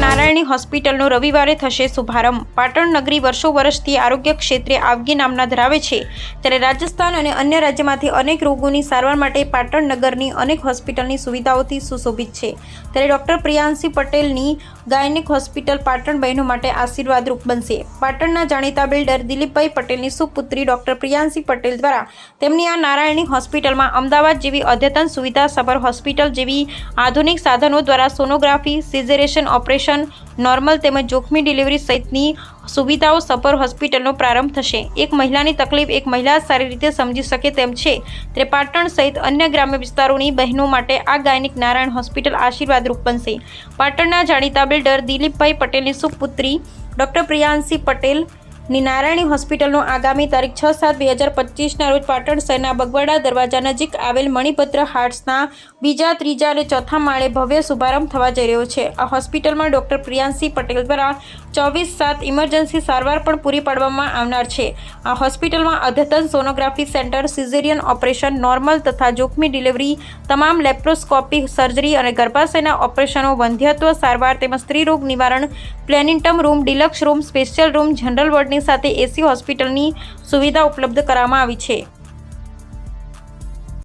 નારાયણી હોસ્પિટલનો રવિવારે થશે શુભારંભ. પાટણ નગરી વર્ષો વર્ષથી આરોગ્ય ક્ષેત્રે આવગી નામના ધરાવે છે. ત્યારે રાજસ્થાન અને અન્ય રાજ્યમાંથી અનેક રોગોની સારવાર માટે પાટણ નગરની અનેક હોસ્પિટલની સુવિધાઓથી સુશોભિત છે. ત્યારે ડૉક્ટર પ્રિયાંશી પટેલની ગાયનિક હોસ્પિટલ પાટણ બહેનો માટે આશીર્વાદરૂપ બનશે. પાટણના જાણીતા બિલ્ડર દિલીપભાઈ પટેલની સુપુત્રી ડૉક્ટર પ્રિયાંશી પટેલ દ્વારા તેમની આ નારાયણી હોસ્પિટલમાં અમદાવાદ જેવી અદ્યતન સુવિધા સભર હોસ્પિટલ જેવી આધુનિક સાધનો દ્વારા સોનોગ્રાફી સિઝેરેશન ઓપરેશન, નોર્મલ તેમજ જોખમી ડિલિવરી સહિતની સુવિધાઓ સફર હોસ્પિટલનો પ્રારંભ થશે. એક મહિલાની તકલીફ એક મહિલા સારી રીતે સમજી શકે તેમ છે. ત્યારે પાટણ સહિત અન્ય ગ્રામ્ય વિસ્તારોની બહેનો માટે આ ગાયનિક નારાયણ હોસ્પિટલ આશીર્વાદરૂપ બનશે. પાટણના જાણીતા બિલ્ડર દિલીપભાઈ પટેલની સુપુત્રી ડૉક્ટર પ્રિયાંશી પટેલ ની નારાયણી હોસ્પિટલનો આગામી તારીખ છ સાત બે હજાર પચીસના રોજ પાટણ શહેરના બગવાડા દરવાજા નજીક આવેલ મણિભદ્ર હાર્ટ્સના બીજા, ત્રીજા અને ચોથા માળે ભવ્ય શુભારંભ થવા જઈ રહ્યો છે. આ હોસ્પિટલમાં ડૉક્ટર પ્રિયાંશી પટેલ દ્વારા ચોવીસ સાત ઇમરજન્સી સારવાર પણ પૂરી પાડવામાં આવનાર છે. આ હોસ્પિટલમાં અદ્યતન sonography centre, caesarean operation, normal તથા જોખમી ડિલિવરી, તમામ લેપ્રોસ્કોપી સર્જરી અને ગર્ભાશયના ઓપરેશનો, વંધ્યત્વ સારવાર તેમજ સ્ત્રીરોગ નિવારણ, platinum room, deluxe room, special room, general વોર્ડની સાથે એસી હોસ્પિટલની સુવિધા ઉપલબ્ધ કરવામાં આવી છે.